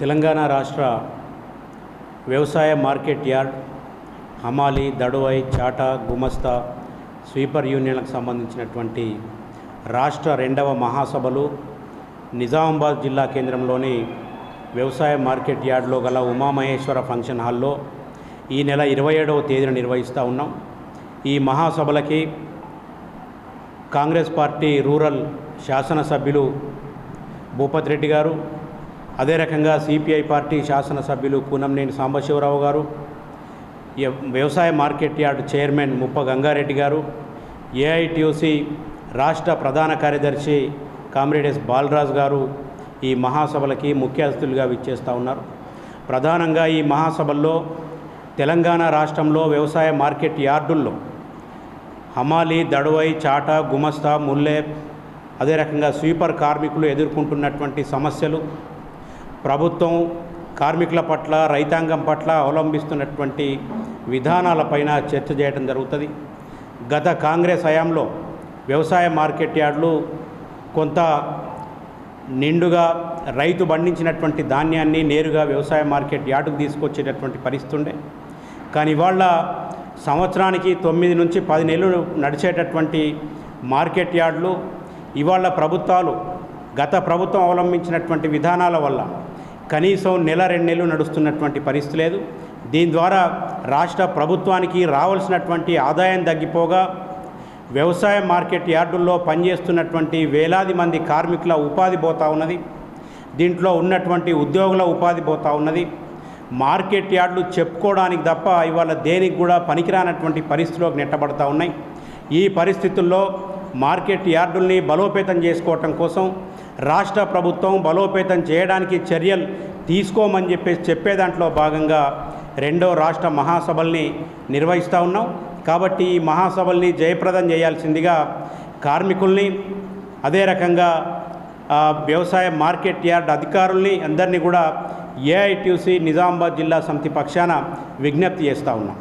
తెలంగాణ రాష్ట్ర వ్యవసాయ market yard హమాలి దడువై చాటా గుమస్తా స్వీపర్ యూనియన్లకు సంబంధించినటువంటి రాష్ట్ర రెండవ మహాసభలు నిజామాబాద్ జిల్లా కేంద్రంలోని వ్యవసాయ మార్కెట్ యార్డ్లో గల ఉమామహేశ్వర ఫంక్షన్ హాల్లో ఈ నెల ఇరవై ఏడవ తేదీన నిర్వహిస్తూ ఉన్నాం. ఈ మహాసభలకి కాంగ్రెస్ పార్టీ రూరల్ శాసనసభ్యులు భూపతి రెడ్డి గారు అదే రకంగా సిపిఐ పార్టీ శాసనసభ్యులు కూనంనేని సాంబశివరావు గారు వ్యవసాయ మార్కెట్ యార్డ్ చైర్మన్ ముప్ప గంగారెడ్డి గారు ఏఐటియుసి రాష్ట్ర ప్రధాన కార్యదర్శి కామ్రేడెస్ బాలరాజు గారు ఈ మహాసభలకి ముఖ్య అతిథులుగా విచ్చేస్తూ ఉన్నారు. ప్రధానంగా ఈ మహాసభల్లో తెలంగాణ రాష్ట్రంలో వ్యవసాయ మార్కెట్ యార్డుల్లో హమాలి దడవై చాట గుమస్తా ముల్లే అదే రకంగా స్వీపర్ కార్మికులు ఎదుర్కొంటున్నటువంటి సమస్యలు ప్రభుత్వం కార్మికుల పట్ల రైతాంగం పట్ల అవలంబిస్తున్నటువంటి విధానాలపైన చర్చ చేయడం జరుగుతుంది. గత కాంగ్రెస్ హయాంలో వ్యవసాయ మార్కెట్ యార్డులు కొంత నిండుగా రైతు పండించినటువంటి ధాన్యాన్ని నేరుగా వ్యవసాయ మార్కెట్ యార్డుకు తీసుకొచ్చేటటువంటి పరిస్థితి ఉండే. కానీ ఇవాళ సంవత్సరానికి తొమ్మిది నుంచి పది నెలలు నడిచేటటువంటి మార్కెట్ యార్డులు ఇవాళ ప్రభుత్వాలు గత ప్రభుత్వం అవలంబించినటువంటి విధానాల వల్ల కనీసం నెల రెండు నెలలు నడుస్తున్నటువంటి పరిస్థితి లేదు. దీని ద్వారా రాష్ట్ర ప్రభుత్వానికి రావాల్సినటువంటి ఆదాయం తగ్గిపోగా వ్యవసాయ మార్కెట్ యార్డుల్లో పనిచేస్తున్నటువంటి వేలాది మంది కార్మికుల ఉపాధి పోతా ఉన్నది. దీంట్లో ఉన్నటువంటి ఉద్యోగుల ఉపాధి పోతా ఉన్నది. మార్కెట్ యార్డులు చెప్పుకోవడానికి తప్ప ఇవాళ దేనికి కూడా పనికిరానటువంటి పరిస్థితిలోకి నెట్టబడతా ఉన్నాయి. ఈ పరిస్థితుల్లో మార్కెట్ యార్డుల్ని బలోపేతం చేసుకోవటం కోసం రాష్ట్ర ప్రభుత్వం బలోపేతం చేయడానికి చర్యలు తీసుకోమని చెప్పేసి చెప్పే దాంట్లో భాగంగా రెండో రాష్ట్ర మహాసభల్ని నిర్వహిస్తూ ఉన్నాం. కాబట్టి ఈ మహాసభల్ని జయప్రదం చేయాల్సిందిగా కార్మికుల్ని అదే రకంగా వ్యవసాయ మార్కెట్ యార్డ్ అధికారుల్ని అందరినీ కూడా ఏఐటీసీ నిజామాబాద్ జిల్లా సమితి పక్షాన విజ్ఞప్తి చేస్తూ ఉన్నాం.